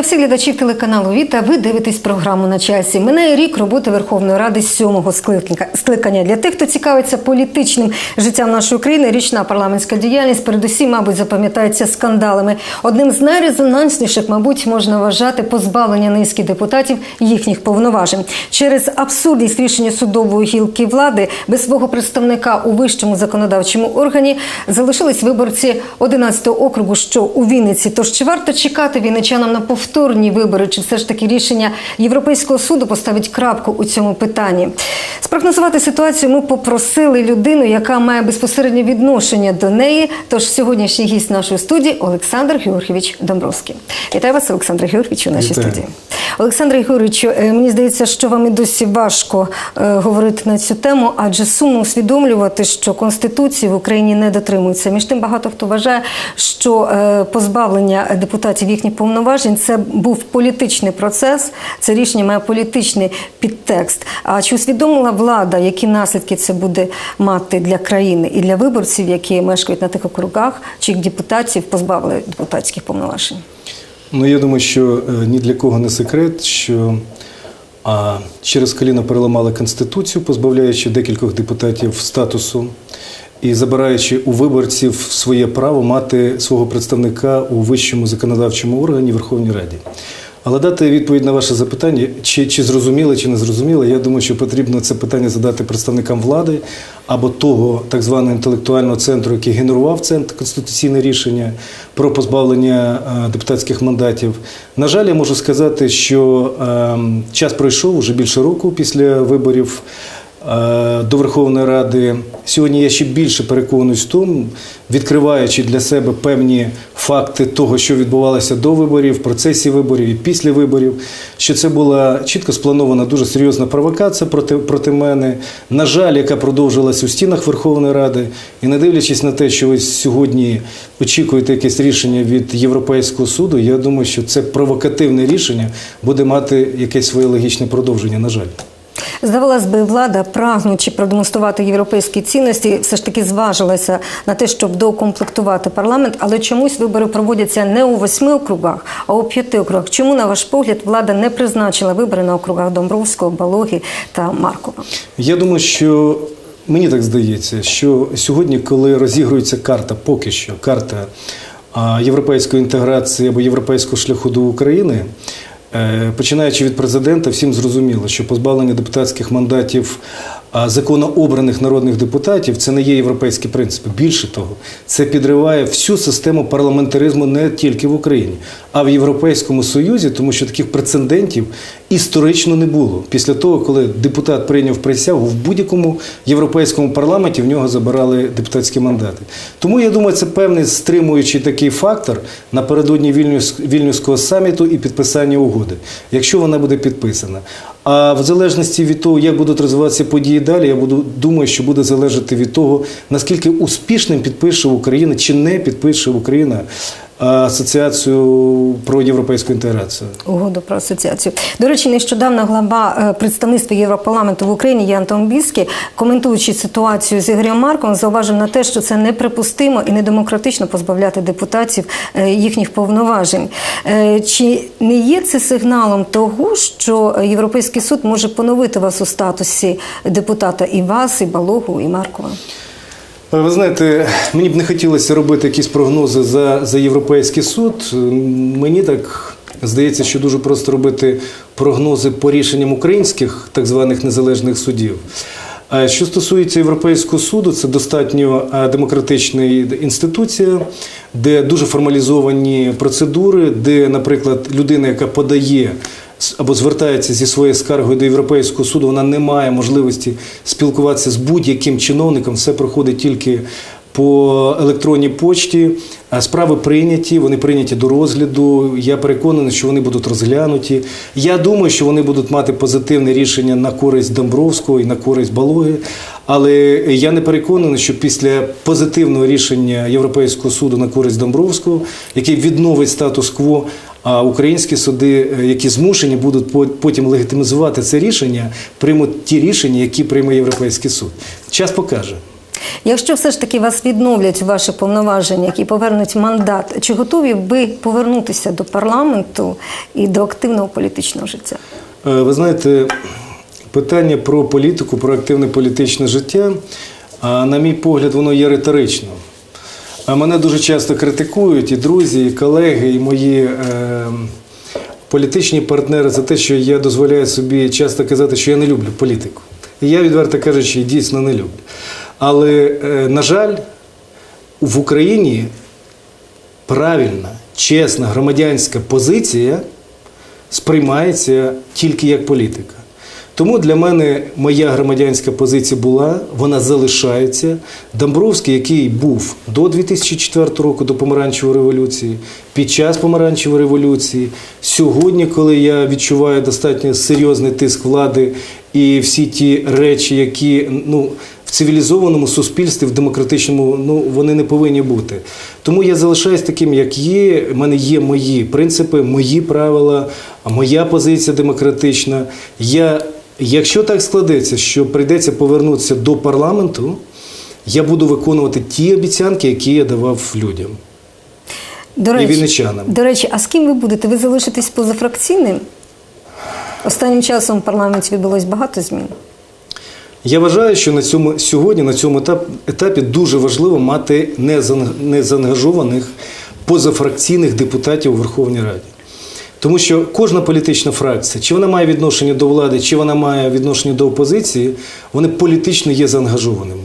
Вітаю всіх глядачів телеканалу Віта. Ви дивитесь програму на часі. Минає рік роботи Верховної Ради сьомого скликання. Для тих, хто цікавиться політичним життям нашої країни, річна парламентська діяльність передусім, мабуть, запам'ятається скандалами. Одним з найрезонансніших, мабуть, можна вважати позбавлення низки депутатів їхніх повноважень через абсурдність рішення судової гілки влади без свого представника у вищому законодавчому органі залишились виборці 11-го округу, що у Вінниці. Тож чи варто чекати вінничанам на повторні вибори, чи все ж таки рішення Європейського суду поставить крапку у цьому питанні? Спрогнозувати ситуацію ми попросили людину, яка має безпосереднє відношення до неї. Тож сьогоднішній гість нашої студії Олександр Георгійович Домбровський. Вітаю вас, Олександр Георгійович, у нашій Вітаю. студії. Олександр Ігоровичу, е, мені здається, що вам і досі важко е, говорити на цю тему, адже сумно усвідомлювати, що Конституції в Україні не дотримуються. Між тим, багато хто вважає, що е, позбавлення депутатів їхніх повноважень це був політичний процес, це рішення має політичний підтекст. А чи усвідомила влада, які наслідки це буде мати для країни і для виборців, які мешкають на тих округах, чи депутатів позбавили депутатських повноважень? Ну, я думаю, що е, ні для кого не секрет, що а, через коліно переламали Конституцію, позбавляючи декількох депутатів статусу і забираючи у виборців своє право мати свого представника у вищому законодавчому органі Верховній Раді. Але дати відповідь на ваше запитання, чи, чи зрозуміло, чи не зрозуміло, я думаю, що потрібно це питання задати представникам влади або того так званого інтелектуального центру, який генерував центр конституційне рішення про позбавлення е, депутатських мандатів. На жаль, я можу сказати, що е, час пройшов уже більше року після виборів. Е, До Верховної Ради сьогодні я ще більше переконуюсь в тому, відкриваючи для себе певні факти того, що відбувалося до виборів, в процесі виборів і після виборів, що це була чітко спланована дуже серйозна провокація проти, проти мене. На жаль, яка продовжилась у стінах Верховної Ради, і не дивлячись на те, що ви сьогодні очікуєте якесь рішення від Європейського суду, я думаю, що це провокативне рішення буде мати якесь своє логічне продовження. На жаль. Здавалось би, влада, прагнучи продемонструвати європейські цінності, все ж таки зважилася на те, щоб доукомплектувати парламент, але чомусь вибори проводяться не у восьми округах, а у п'яти округах. Чому, на ваш погляд, влада не призначила вибори на округах Домбровського, Балоги та Маркова? Я думаю, що мені так здається, що сьогодні, коли розігрується карта, поки що карта європейської інтеграції або європейського шляху до України, починаючи від президента, всім зрозуміло, що позбавлення депутатських мандатів законно народних депутатів це не є європейські принципи. Більше того, це підриває всю систему парламентаризму не тільки в Україні, а в Європейському Союзі, тому що таких прецедентів історично не було. Після того, коли депутат прийняв присягу в будь-якому європейському парламенті, в нього забирали депутатські мандати. Тому я думаю, це певний стримуючий такий фактор напередодні Вільнюс, Вільнюського саміту і підписання угоди, якщо вона буде підписана. А в залежності від того, як будуть розвиватися події далі, я буду думаю, що буде залежати від того, наскільки успішним підпише Україна чи не підпише Україна асоціацію про європейську інтеграцію. Угоду про асоціацію. До речі, нещодавно глава е, представництва Європарламенту в Україні Ян Томбіський, коментуючи ситуацію з Ігорем Марком, зауважив на те, що це неприпустимо і недемократично позбавляти депутатів е, їхніх повноважень. Е, Чи не є це сигналом того, що Європейський суд може поновити вас у статусі депутата і вас, і Балогу, і Маркова? Ви знаєте, мені б не хотілося робити якісь прогнози за, за Європейський суд. Мені так здається, що дуже просто робити прогнози по рішенням українських так званих незалежних судів. Що стосується Європейського суду, це достатньо демократична інституція, де дуже формалізовані процедури, де, наприклад, людина, яка подає або звертається зі своєю скаргою до Європейського суду, вона не має можливості спілкуватися з будь-яким чиновником, все проходить тільки по електронній почті. Справи прийняті, вони прийняті до розгляду. Я переконаний, що вони будуть розглянуті. Я думаю, що вони будуть мати позитивне рішення на користь Домбровського і на користь Балоги. Але я не переконаний, що після позитивного рішення Європейського суду на користь Домбровського, який відновить статус-кво, а українські суди, е, які змушені будуть потім легітимізувати це рішення, приймуть ті рішення, які прийме Європейський суд. Час покаже. Якщо все ж таки вас відновлять у ваші повноваження, які повернуть мандат, чи готові ви повернутися до парламенту і до активного політичного життя? Е, Ви знаєте, питання про політику, про активне політичне життя, на мій погляд, воно є риторичним. Мене дуже часто критикують і друзі, і колеги, і мої е, політичні партнери за те, що я дозволяю собі часто казати, що я не люблю політику. І я, відверто кажучи, дійсно не люблю. Але, е, на жаль, в Україні правильна, чесна громадянська позиція сприймається тільки як політика. Тому для мене моя громадянська позиція була, вона залишається. Домбровський, який був до 2004 року, до помаранчевої революції, під час помаранчевої революції, сьогодні, коли я відчуваю достатньо серйозний тиск влади і всі ті речі, які ну, в цивілізованому суспільстві, в демократичному, ну вони не повинні бути. Тому я залишаюсь таким, як є. У мене є мої принципи, мої правила, моя позиція демократична. Я, якщо так складеться, що прийдеться повернутися до парламенту, я буду виконувати ті обіцянки, які я давав людям. До І вінничанам. До речі, а з ким ви будете? Ви залишитесь позафракційним? Останнім часом в парламенті відбулось багато змін. Я вважаю, що на цьому сьогодні, на цьому етап- етапі, дуже важливо мати незаангажованих позафракційних депутатів у Верховній Раді. Тому що кожна політична фракція, чи вона має відношення до влади, чи вона має відношення до опозиції, вони політично є заангажованими.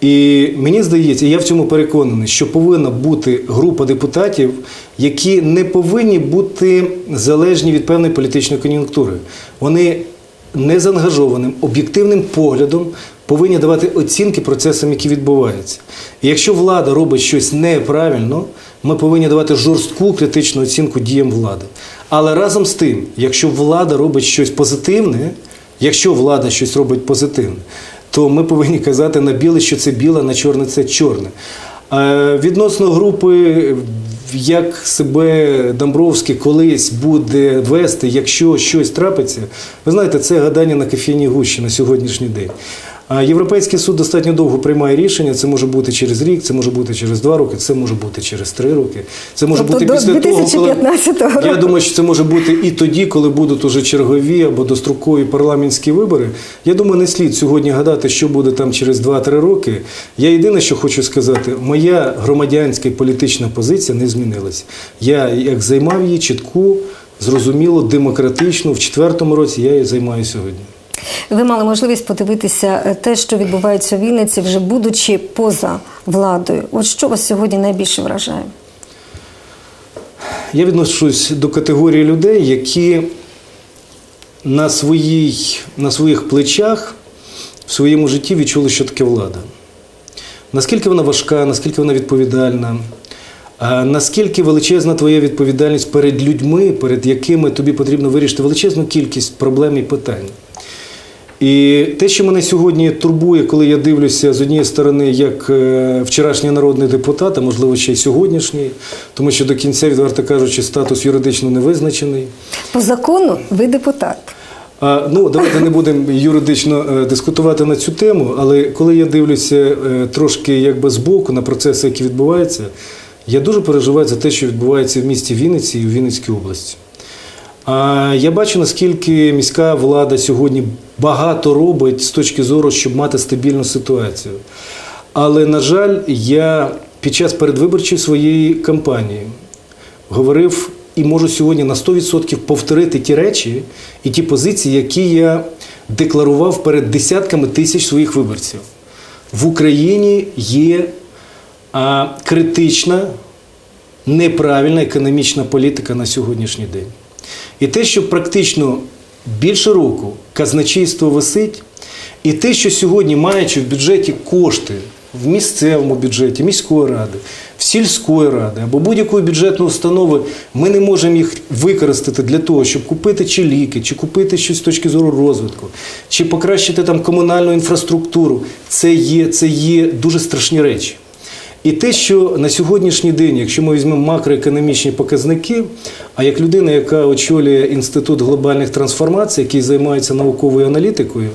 І мені здається, я в цьому переконаний, що повинна бути група депутатів, які не повинні бути залежні від певної політичної кон'юнктури. Вони незаангажованим, об'єктивним поглядом повинні давати оцінки процесам, які відбуваються. І якщо влада робить щось неправильно, ми повинні давати жорстку критичну оцінку діям влади. Але разом з тим, якщо влада робить щось позитивне, якщо влада щось робить позитивне, то ми повинні казати на біле, що це біле, на чорне це чорне. Е, Відносно групи, як себе Домбровський колись буде вести, якщо щось трапиться, ви знаєте, це гадання на кофейній гущі на сьогоднішній день. А Європейський суд достатньо довго приймає рішення. Це може бути через рік, це може бути через два роки, це може бути через три роки. Це може Тобто бути до після того, коли року. я думаю, що це може бути і тоді, коли будуть уже чергові або дострокові парламентські вибори. Я думаю, не слід сьогодні гадати, що буде там через 2-3 роки. Я єдине, що хочу сказати, моя громадянська і політична позиція не змінилася. Я як займав її чітку, зрозуміло, демократичну. В четвертому році я її займаю сьогодні. Ви мали можливість подивитися е, те, що відбувається в Вінниці, вже будучи поза владою. От що вас сьогодні найбільше вражає? Я відношусь до категорії людей, які на, своїй, на своїх плечах в своєму житті відчули, що таке влада. Наскільки вона важка, наскільки вона відповідальна, наскільки величезна твоя відповідальність перед людьми, перед якими тобі потрібно вирішити величезну кількість проблем і питань. І те, що мене сьогодні турбує, коли я дивлюся з однієї сторони, як е, вчорашній народний депутат, а можливо ще й сьогоднішній, тому що до кінця, відверто кажучи, статус юридично не визначений. По закону ви депутат. Ну, давайте не будемо юридично е, дискутувати на цю тему, але коли я дивлюся е, трошки якби збоку на процеси, які відбуваються, я дуже переживаю за те, що відбувається в місті Вінниці і в Вінницькій області. Я бачу, наскільки міська влада сьогодні багато робить з точки зору, щоб мати стабільну ситуацію. Але, на жаль, я під час передвиборчої своєї кампанії говорив і можу сьогодні на 100% повторити ті речі і ті позиції, які я декларував перед десятками тисяч своїх виборців. В Україні є критична, неправильна економічна політика на сьогоднішній день. І те, що практично більше року казначейство висить, і те, що сьогодні, маючи в бюджеті кошти в місцевому бюджеті, міської ради, в сільської ради або будь-якої бюджетної установи, ми не можемо їх використати для того, щоб купити чи ліки, чи купити щось з точки зору розвитку, чи покращити там комунальну інфраструктуру. Це є, це є дуже страшні речі. І те, що на сьогоднішній день, якщо ми візьмемо макроекономічні показники, а як людина, яка очолює інститут глобальних трансформацій, який займається науковою аналітикою,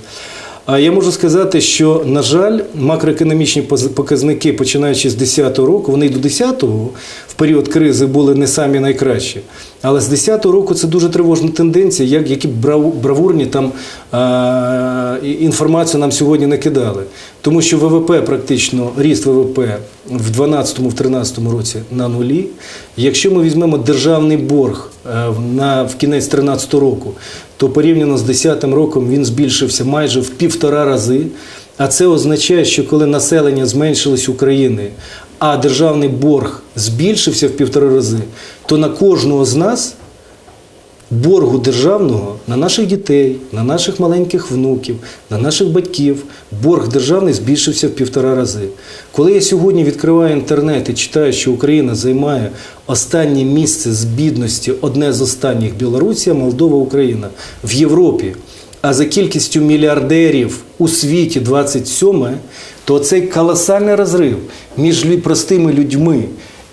я можу сказати, що, на жаль, макроекономічні показники, починаючи з 10-го року, вони до 10-го в період кризи були не самі найкращі. Але з 10-го року це дуже тривожна тенденція, як, які брав- бравурні там і- інформацію нам сьогодні не кидали. Тому що ВВП практично, ріст ВВП в 12-13 році на нулі. Якщо ми візьмемо державний борг е, на, в кінець 13 року, то порівняно з 10 роком він збільшився майже в півтора рази. А це означає, що коли населення зменшилось України, а державний борг збільшився в півтора рази, то на кожного з нас боргу державного на наших дітей, на наших маленьких внуків, на наших батьків борг державний збільшився в півтора рази. Коли я сьогодні відкриваю інтернет і читаю, що Україна займає останнє місце з бідності, одне з останніх Білорусія, Молдова, Україна в Європі. А за кількістю мільярдерів у світі 27, то цей колосальний розрив між простими людьми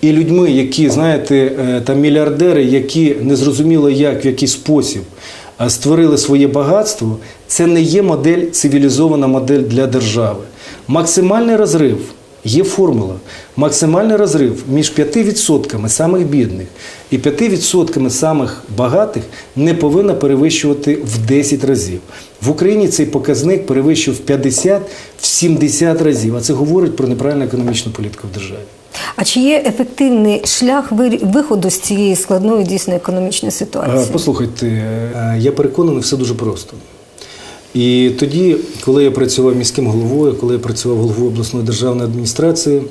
і людьми, які, знаєте, е, там мільярдери, які незрозуміло як, в який спосіб створили своє багатство, це не є модель, цивілізована модель для держави. Максимальний розрив. Є формула. Максимальний розрив між 5% самих бідних і 5% самих багатих не повинна перевищувати в 10 разів. В Україні цей показник перевищив в 50 в 70 разів. А це говорить про неправильну економічну політику в державі. А чи є ефективний шлях виходу з цієї складної дійсно економічної Е, ситуації? Послухайте, е, я переконаний, все дуже просто. І тоді, коли я працював міським головою, коли я працював головою обласної державної адміністрації,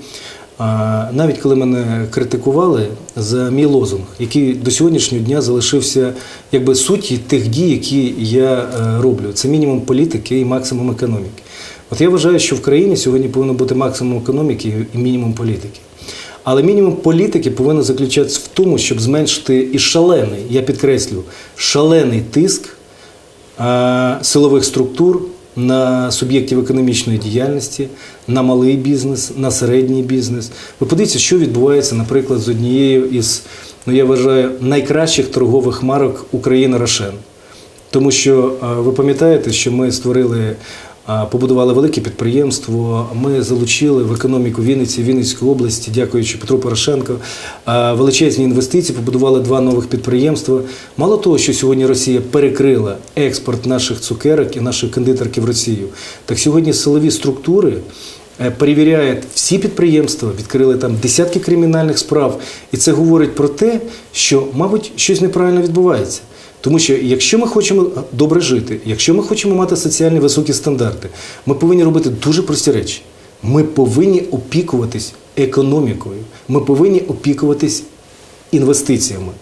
навіть коли мене критикували за мій лозунг, який до сьогоднішнього дня залишився якби суті тих дій, які я е, роблю. Це мінімум політики і максимум економіки. От я вважаю, що в країні сьогодні повинно бути максимум економіки і мінімум політики. Але мінімум політики повинен заключатися в тому, щоб зменшити і шалений, я підкреслю, шалений тиск силових структур на суб'єктів економічної діяльності, на малий бізнес, на середній бізнес. Ви подивіться, що відбувається, наприклад, з однією із, ну я вважаю, найкращих торгових марок України Рошен. Тому що е, ви пам'ятаєте, що ми створили, е, побудували велике підприємство. Ми залучили в економіку Вінниці, Вінницької області, дякуючи Петру Порошенко, величезні інвестиції, побудували два нових підприємства. Мало того, що сьогодні Росія перекрила експорт наших цукерок і нашої кондитерки в Росію, так сьогодні силові структури. е, Перевіряють всі підприємства, відкрили там десятки кримінальних справ, і це говорить про те, що, мабуть, щось неправильно відбувається. Тому що якщо ми хочемо добре жити, якщо ми хочемо мати соціальні високі стандарти, ми повинні робити дуже прості речі. Ми повинні опікуватись економікою, ми повинні опікуватись інвестиціями.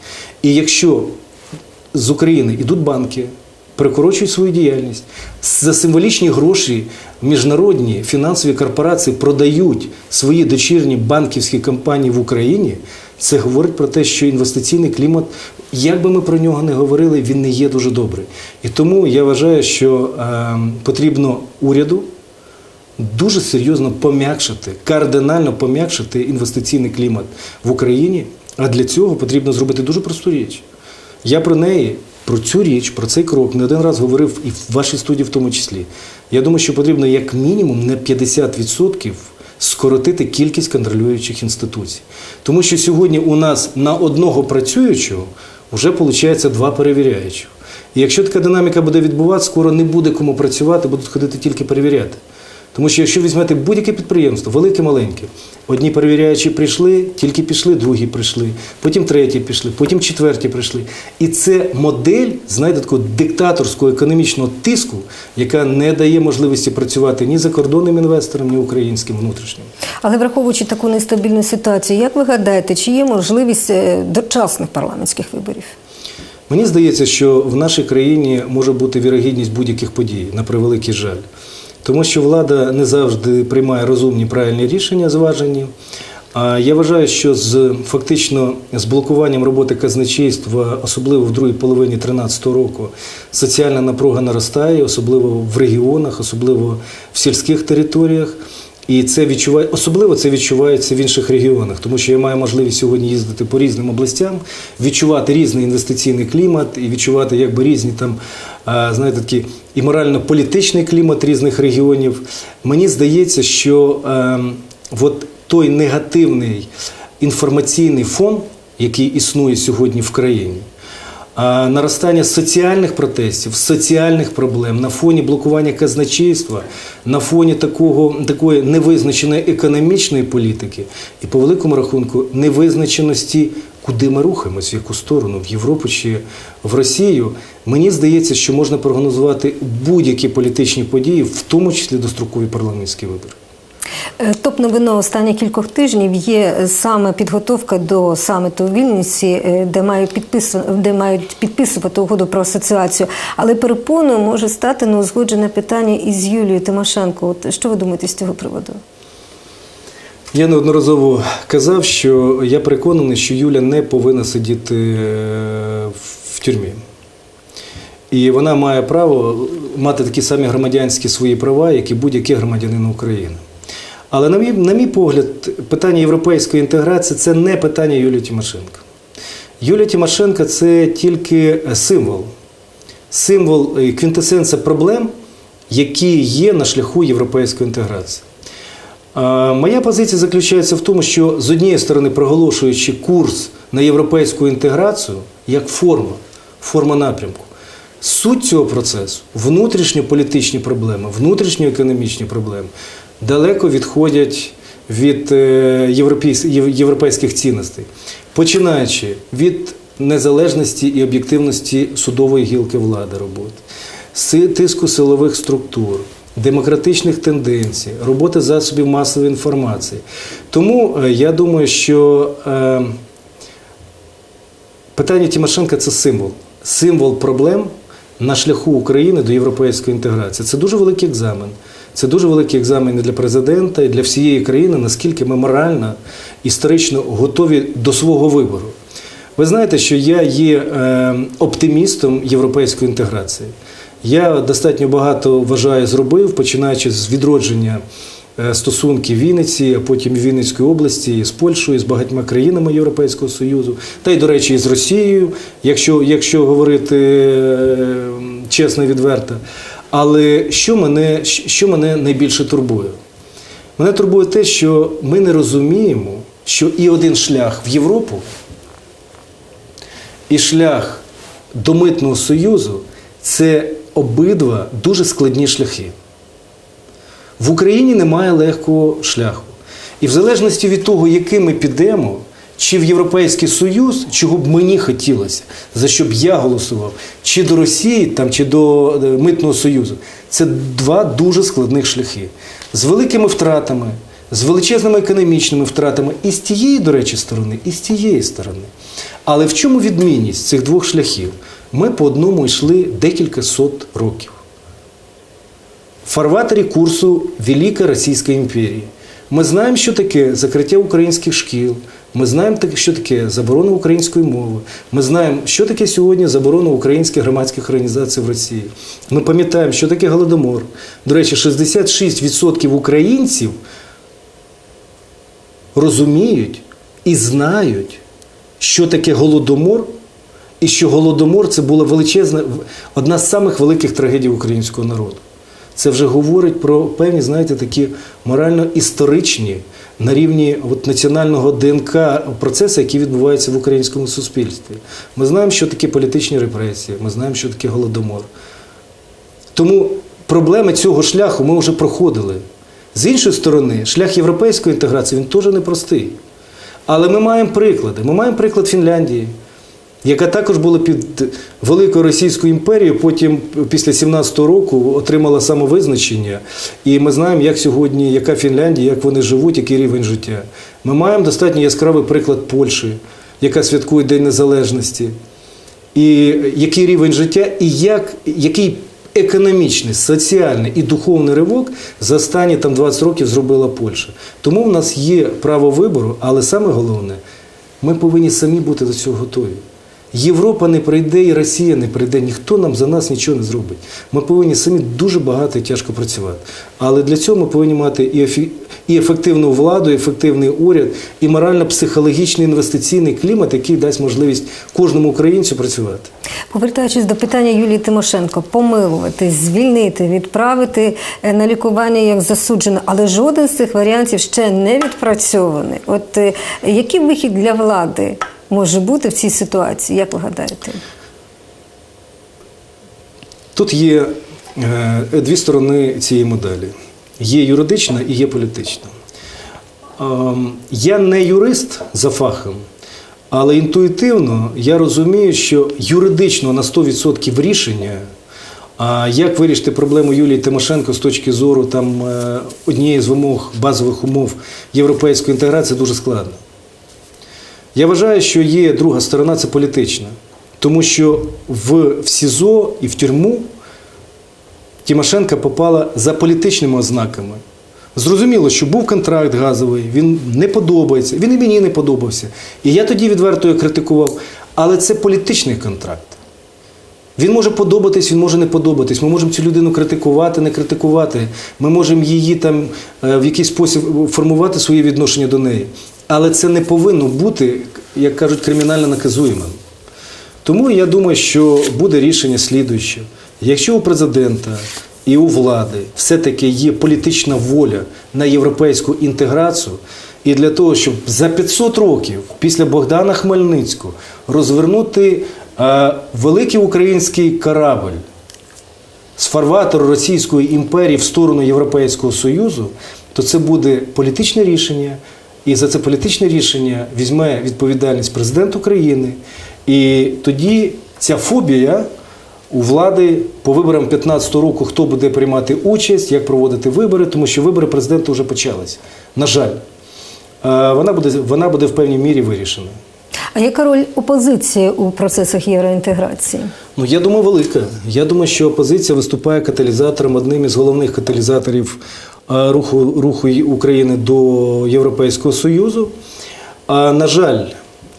І якщо з України йдуть банки, прикорочують свою діяльність, за символічні гроші міжнародні фінансові корпорації продають свої дочірні банківські компанії в Україні, це говорить про те, що інвестиційний клімат, як би ми про нього не говорили, він не є дуже добрий. І тому я вважаю, що е, потрібно уряду дуже серйозно пом'якшити, кардинально пом'якшити інвестиційний клімат в Україні. А для цього потрібно зробити дуже просту річ. Я про неї, про цю річ, про цей крок не один раз говорив і в вашій студії в тому числі. Я думаю, що потрібно як мінімум на 50% скоротити кількість контролюючих інституцій. Тому що сьогодні у нас на одного працюючого вже виходить два перевіряючих. І якщо така динаміка буде відбуватися, скоро не буде кому працювати, будуть ходити тільки перевіряти. Тому що якщо візьмете будь-яке підприємство, велике, маленьке, одні перевіряючі прийшли, тільки пішли, другі прийшли, потім треті пішли, потім четверті прийшли. І це модель, знаєте, такого диктаторського економічного тиску, яка не дає можливості працювати ні закордонним інвесторам, ні українським внутрішнім. Але враховуючи таку нестабільну ситуацію, як ви гадаєте, чи є можливість е, дочасних парламентських виборів? Мені здається, що в нашій країні може бути вірогідність будь-яких подій, на превеликий жаль. Тому що влада не завжди приймає розумні правильні рішення, зважені. Я вважаю, що з фактично з блокуванням роботи казначейства, особливо в другій половині 2013 року, соціальна напруга наростає, особливо в регіонах, особливо в сільських територіях. І це відчуває, особливо це відчувається в інших регіонах, тому що я маю можливість сьогодні їздити по різним областям, відчувати різний інвестиційний клімат і відчувати якби різні там, знаєте, такі і морально-політичний клімат різних регіонів. Мені здається, що ем, от той негативний інформаційний фон, який існує сьогодні в країні, наростання соціальних протестів, соціальних проблем на фоні блокування казначейства, на фоні такого, такої невизначеної економічної політики і, по великому рахунку, невизначеності, куди ми рухаємось, в яку сторону, в Європу чи в Росію, мені здається, що можна прогнозувати будь-які політичні події, в тому числі дострокові парламентські вибори. Е, Топ-новина останніх кількох тижнів є саме підготовка до саміту у Вільнюсі, е, де мають підпису- де мають підписувати угоду про асоціацію. Але перепоною може стати неузгоджене питання із Юлією Тимошенко. От що ви думаєте з цього приводу? Я неодноразово казав, що я переконаний, що Юля не повинна сидіти е, в тюрмі. І вона має право мати такі самі громадянські свої права, як і будь-який громадянин України. Але, на мій, на мій погляд, питання європейської інтеграції це не питання Юлії Тимошенко. Юлія Тимошенко це тільки символ, символ квінтесенція проблем, які є на шляху європейської інтеграції. Моя позиція заключається в тому, що з однієї сторони, проголошуючи курс на європейську інтеграцію як форма, форма напрямку, суть цього процесу, внутрішньополітичні проблеми, внутрішньоекономічні проблеми далеко відходять від е, європейсь- єв- європейських цінностей, починаючи від незалежності і об'єктивності судової гілки влади роботи, тиску силових структур, демократичних тенденцій, роботи засобів масової інформації. Тому е, я думаю, що е, питання Тимошенка це символ. Символ проблем на шляху України до європейської інтеграції. Це дуже великий екзамен. Це дуже великий екзамен і для президента, і для всієї країни, наскільки ми морально, історично готові до свого вибору. Ви знаєте, що я є е, оптимістом європейської інтеграції. Я достатньо багато вважаю зробив, починаючи з відродження е, стосунків Вінниці, а потім Вінницької області, і з Польщею, і з багатьма країнами Європейського Союзу, та й, до речі, і з Росією, якщо, якщо говорити е, чесно і відверто. Але що мене, що мене найбільше турбує? Мене турбує те, що ми не розуміємо, що і один шлях в Європу, і шлях до митного союзу це обидва дуже складні шляхи. В Україні немає легкого шляху. І в залежності від того, яким ми підемо, чи в Європейський Союз, чого б мені хотілося, за що б я голосував, чи до Росії, там, чи до е, Митного Союзу, це два дуже складних шляхи. З великими втратами, з величезними економічними втратами і з тієї, до речі, сторони, і з тієї сторони. Але в чому відмінність цих двох шляхів? Ми по одному йшли декілька сот років в фарватері курсу Великої Російської імперії. Ми знаємо, що таке закриття українських шкіл. Ми знаємо, що таке заборона української мови. Ми знаємо, що таке сьогодні заборона українських громадських організацій в Росії. Ми пам'ятаємо, що таке голодомор. До речі, 66% українців розуміють і знають, що таке голодомор, і що голодомор це була величезна, одна з самих великих трагедій українського народу. Це вже говорить про певні, знаєте, такі морально-історичні на рівні от, національного ДНК процеси, які відбуваються в українському суспільстві. Ми знаємо, що таке політичні репресії, ми знаємо, що таке голодомор. Тому проблеми цього шляху ми вже проходили. З іншої сторони, шлях європейської інтеграції він теж непростий. Але ми маємо приклади. Ми маємо приклад Фінляндії, яка також була під Великою Російською імперією, потім після 17-го року отримала самовизначення. І ми знаємо, як сьогодні, яка Фінляндія, як вони живуть, який рівень життя. Ми маємо достатньо яскравий приклад Польщі, яка святкує День Незалежності. І який рівень життя, і як, який економічний, соціальний і духовний ривок за останні там 20 років зробила Польща. Тому в нас є право вибору, але саме головне, ми повинні самі бути до цього готові. Європа не прийде і Росія не прийде. Ніхто нам за нас нічого не зробить. Ми повинні самі дуже багато і тяжко працювати. Але для цього ми повинні мати і і ефективну владу, і ефективний уряд, і морально-психологічний інвестиційний клімат, який дасть можливість кожному українцю працювати. Повертаючись до питання Юлії Тимошенко, помилувати, звільнити, відправити е, на лікування як засуджено, але жоден з цих варіантів ще не відпрацьований. От е, який вихід для влади може бути в цій ситуації? Як ви гадаєте? Тут є е, дві сторони цієї моделі: є юридична і є політична. Ем, Я не юрист за фахом, але інтуїтивно я розумію, що юридично на 100% рішення, а як вирішити проблему Юлії Тимошенко з точки зору там, е, однієї з вимог базових умов європейської інтеграції дуже складно. Я вважаю, що є друга сторона це політична. Тому що в, в СІЗО і в тюрму Тимошенко попала за політичними ознаками. Зрозуміло, що був контракт газовий, він не подобається, він і мені не подобався. І я тоді відверто його критикував. Але це політичний контракт. Він може подобатись, він може не подобатись. Ми можемо цю людину критикувати, не критикувати. Ми можемо її там е, в якийсь спосіб формувати своє відношення до неї. Але це не повинно бути, як кажуть, кримінально наказуємим. Тому я думаю, що буде рішення слідуюче. Якщо у президента і у влади все-таки є політична воля на європейську інтеграцію, і для того, щоб за 500 років після Богдана Хмельницького розвернути е, великий український корабль з фарватеру Російської імперії в сторону Європейського Союзу, то це буде політичне рішення, і за це політичне рішення візьме відповідальність президент України. І тоді ця фобія у влади по виборам 2015 року, хто буде приймати участь, як проводити вибори, тому що вибори президента вже почалися. На жаль, Е, вона буде, вона буде в певній мірі вирішена. А яка роль опозиції у процесах євроінтеграції? Ну, я думаю, велика. Я думаю, що опозиція виступає каталізатором, одним із головних каталізаторів руху, руху України до Європейського Союзу. А на жаль,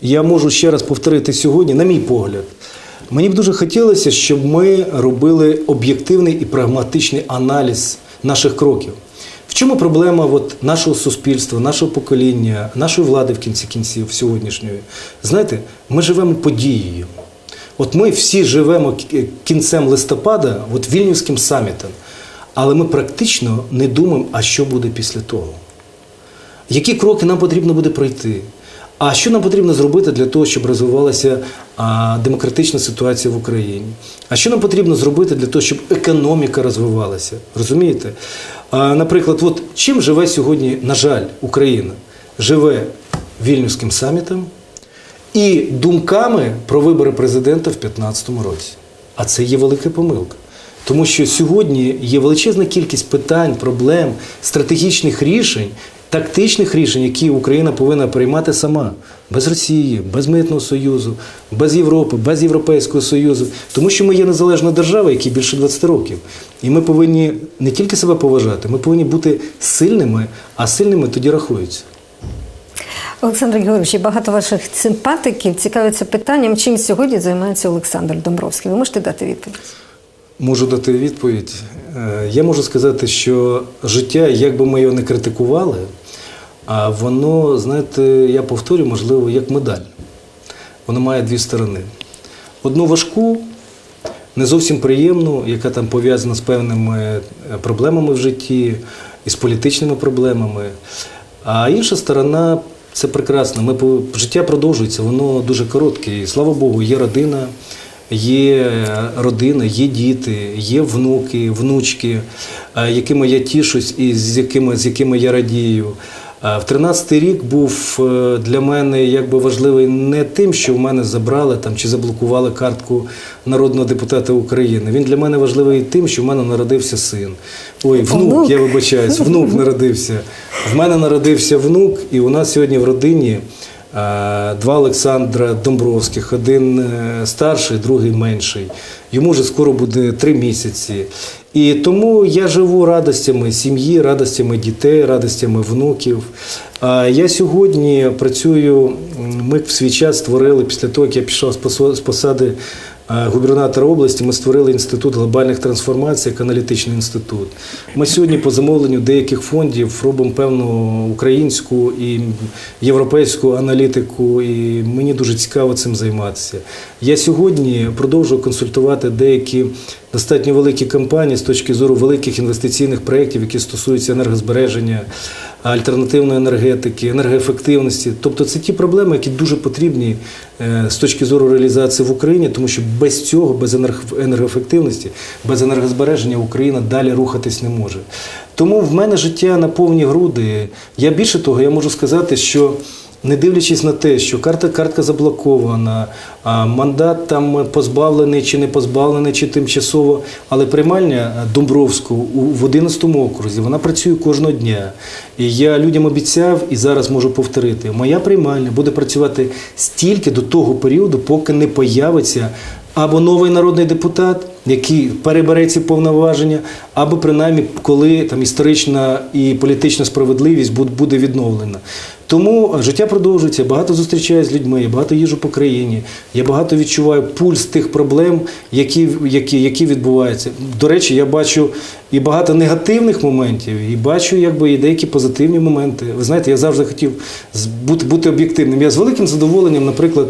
я можу ще раз повторити сьогодні, на мій погляд, мені б дуже хотілося, щоб ми робили об'єктивний і прагматичний аналіз наших кроків. В чому проблема от нашого суспільства, нашого покоління, нашої влади в кінці кінців сьогоднішньої? Знаєте, ми живемо подією. От ми всі живемо кінцем листопада, от Вільнюським самітом, але ми практично не думаємо, а що буде після того. Які кроки нам потрібно буде пройти? А що нам потрібно зробити для того, щоб розвивалася а, демократична ситуація в Україні? А що нам потрібно зробити для того, щоб економіка розвивалася? Розумієте? А, наприклад, от чим живе сьогодні, на жаль, Україна? Живе Вільнюським самітом і думками про вибори президента в 2015 році. А це є велика помилка. Тому що сьогодні є величезна кількість питань, проблем, стратегічних рішень, тактичних рішень, які Україна повинна приймати сама без Росії, без митного союзу, без Європи, без Європейського Союзу. Тому що ми є незалежна держава, якій більше 20 років. І ми повинні не тільки себе поважати, ми повинні бути сильними, а сильними тоді рахуються. Олександр Георгійович, багато ваших симпатиків цікавляться питанням, чим сьогодні займається Олександр Домбровський. Ви можете дати відповідь? Можу дати відповідь. Е, Я можу сказати, що життя, як би ми його не критикували, а воно, знаєте, я повторю, можливо, як медаль. Воно має дві сторони. Одну важку, не зовсім приємну, яка там пов'язана з певними е, проблемами в житті з політичними проблемами. А інша сторона це прекрасно. Ми життя продовжується, воно дуже коротке. І слава Богу, є родина, є родина, є діти, є внуки, внучки, е, якими я тішусь і з якими, з якими я радію. Е, В 13-й рік був е, для мене якби важливий не тим, що в мене забрали там чи заблокували картку народного депутата України. Він для мене важливий тим, що в мене народився син. Ой, внук, Внук. я вибачаюсь, внук народився. В мене народився внук, і у нас сьогодні в родині два Олександра Домбровських, один е, старший, другий менший. Йому вже скоро буде три місяці. І тому я живу радостями сім'ї, радостями дітей, радостями внуків. Я сьогодні працюю. Ми в свій час створили після того, як я пішов з посади е, губернатора області, ми створили інститут глобальних трансформацій, аналітичний інститут. Ми сьогодні по замовленню деяких фондів робимо певну українську і європейську аналітику, і мені дуже цікаво цим займатися. Я сьогодні продовжую консультувати деякі достатньо великі компанії з точки зору великих інвестиційних проєктів, які стосуються енергозбереження, альтернативної енергетики, енергоефективності. Тобто це ті проблеми, які дуже потрібні е, з точки зору реалізації в Україні, тому що без цього, без енерг- енергоефективності, без енергозбереження Україна далі рухатись не може. Тому в мене життя на повні груди. Я більше того, я можу сказати, що не дивлячись на те, що карта картка заблокована, мандат там позбавлений чи не позбавлений, чи тимчасово, але приймальня Домбровську у в 11 окрузі вона працює кожного дня. І я людям обіцяв і зараз можу повторити: моя приймальня буде працювати стільки до того періоду, поки не появиться або новий народний депутат, який перебере ці повноваження, або принаймні коли там історична і політична справедливість буде відновлена. Тому життя продовжується, багато зустрічаюся з людьми, я багато їжу по країні, я багато відчуваю пульс тих проблем, які, які, які відбуваються. До речі, я бачу і багато негативних моментів, і бачу якби, і деякі позитивні моменти. Ви знаєте, я завжди хотів бути, бути об'єктивним. Я з великим задоволенням, наприклад,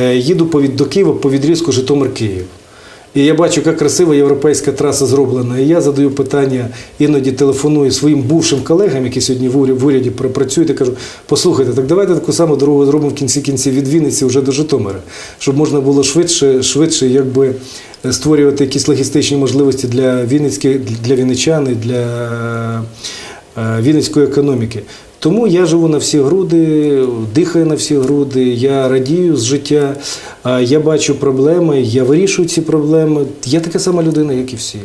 е, їду до Києва по відрізку Житомир-Київ. І я бачу, як красива європейська траса зроблена. І я задаю питання, іноді телефоную своїм бувшим колегам, які сьогодні в уряді, працюють, і кажу: послухайте, так давайте таку саму дорогу зробимо в кінці кінців від Вінниці вже до Житомира, щоб можна було швидше, швидше якби е, створювати якісь логістичні можливості для Вінницьких, для вінничан і для Вінницької економіки. Тому я живу на всі груди, дихаю на всі груди, я радію з життя, а, я бачу проблеми, я вирішую ці проблеми. Я така сама людина, як і всі.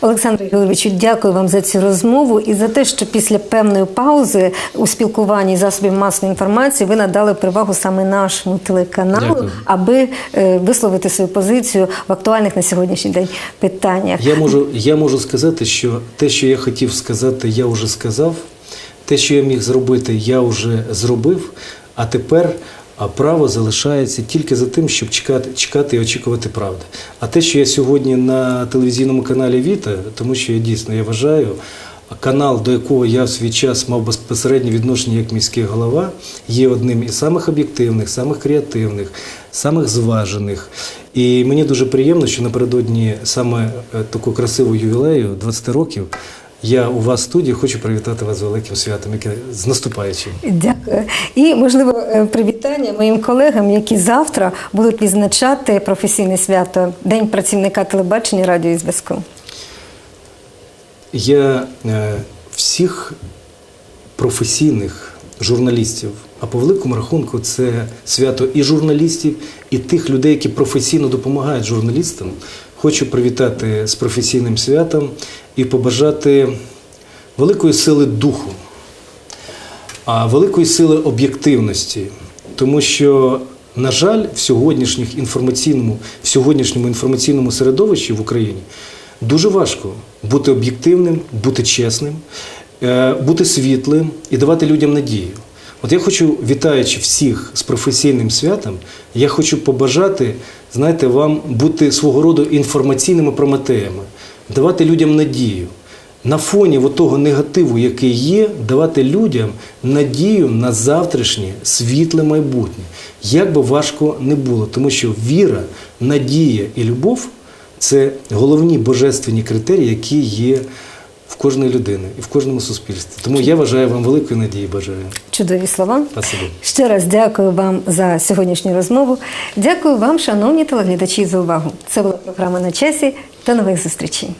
Олександр Григоровичу, дякую вам за цю розмову і за те, що після певної паузи у спілкуванні засобів масової інформації ви надали перевагу саме нашому телеканалу, Дякую. аби е, висловити свою позицію в актуальних на сьогоднішній день питаннях. Я можу, я можу сказати, що те, що я хотів сказати, я вже сказав. Те, що я міг зробити, я вже зробив. А тепер а право залишається тільки за тим, щоб чекати, чекати і очікувати правди. А те, що я сьогодні на телевізійному каналі Віта, тому що я дійсно я вважаю, канал, до якого я в свій час мав безпосереднє відношення як міський голова, є одним із самих об'єктивних, самих креативних, самих зважених. І мені дуже приємно, що напередодні саме е, такого красивого ювілею 20 років. Я у вас в студії хочу привітати вас з великим святом, яке з наступаючим. І можливо е, привітання моїм колегам, які завтра будуть відзначати професійне свято День працівника телебачення, радіо і зв'язку. Я е, всіх професійних журналістів, а по великому рахунку це свято і журналістів, і тих людей, які професійно допомагають журналістам. Хочу привітати з професійним святом і побажати великої сили духу, а великої сили об'єктивності, тому що, на жаль, в сьогоднішніх інформаційному, в сьогоднішньому інформаційному середовищі в Україні дуже важко бути об'єктивним, бути чесним, е, бути світлим і давати людям надію. От я хочу, вітаючи всіх з професійним святом, я хочу побажати, знаєте, вам бути свого роду інформаційними прометеями, давати людям надію. На фоні того негативу, який є, давати людям надію на завтрашнє світле майбутнє. Як би важко не було, тому що віра, надія і любов це головні божественні критерії, які є в кожної людини і в кожному суспільстві. Тому я вважаю вам великої надії бажаю. Чудові слова. Спасибі. Ще раз дякую вам за сьогоднішню розмову. Дякую вам, шановні телеглядачі, за увагу. Це була програма на часі. До нових зустрічей.